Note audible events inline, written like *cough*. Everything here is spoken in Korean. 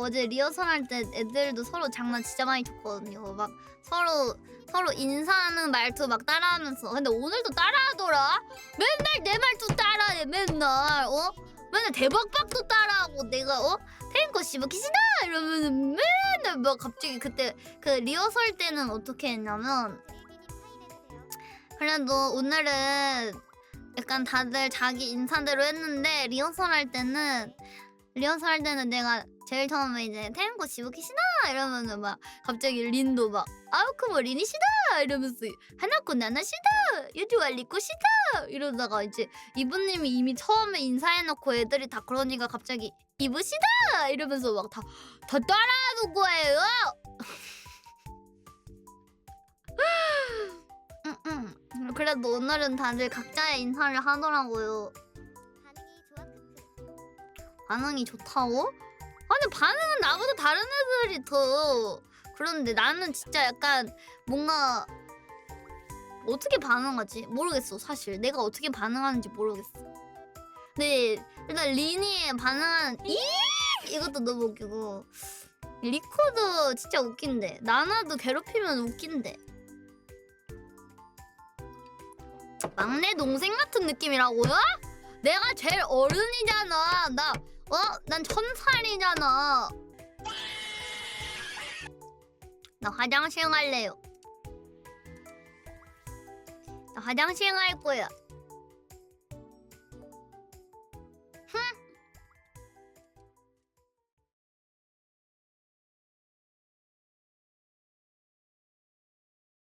어제 리허설 할 때 애들도 서로 장난 진짜 많이 쳤거든요. 막 서로 서로 인사하는 말투 막 따라하면서. 근데 오늘도 따라하더라. 맨날 내 말투 따라해. 맨날 어? 맨날 대박박도 따라하고 내가 어? 탱커 씨뭐 키시다 이러면 맨날 막 갑자기 그때 그 리허설 때는 어떻게 했냐면 그래도 오늘은 약간 다들 자기 인사대로 했는데 리허설 할 때는 리허설 할 때는 내가 제일 처음에 이제 태양고 지부키시나 이러면은 막 갑자기 린도 막 아우크모 린이시다 이러면서 하나코 나나시다 요주와 리코시다 이러다가 이제 이브님이 이미 처음에 인사해놓고 애들이 다 그러니까 갑자기 이브시다 이러면서 막 다 다 따라하는 거예요. 응, *laughs* 응. 그래도 오늘은 다들 각자의 인사를 하더라고요. 반응이 좋다고? 아니 반응은 나보다 다른 애들이 더 그런데 나는 진짜 약간 뭔가 어떻게 반응하지? 모르겠어 사실 내가 어떻게 반응하는지 모르겠어 근데 일단 리니의 반응은 이 이것도 너무 웃기고 리코도 진짜 웃긴데 나나도 괴롭히면 웃긴데 막내 동생 같은 느낌이라고요? 내가 제일 어른이잖아. 나, 어? 난 천 살이잖아. 나 화장실 갈래요. 나 화장실 갈 거야.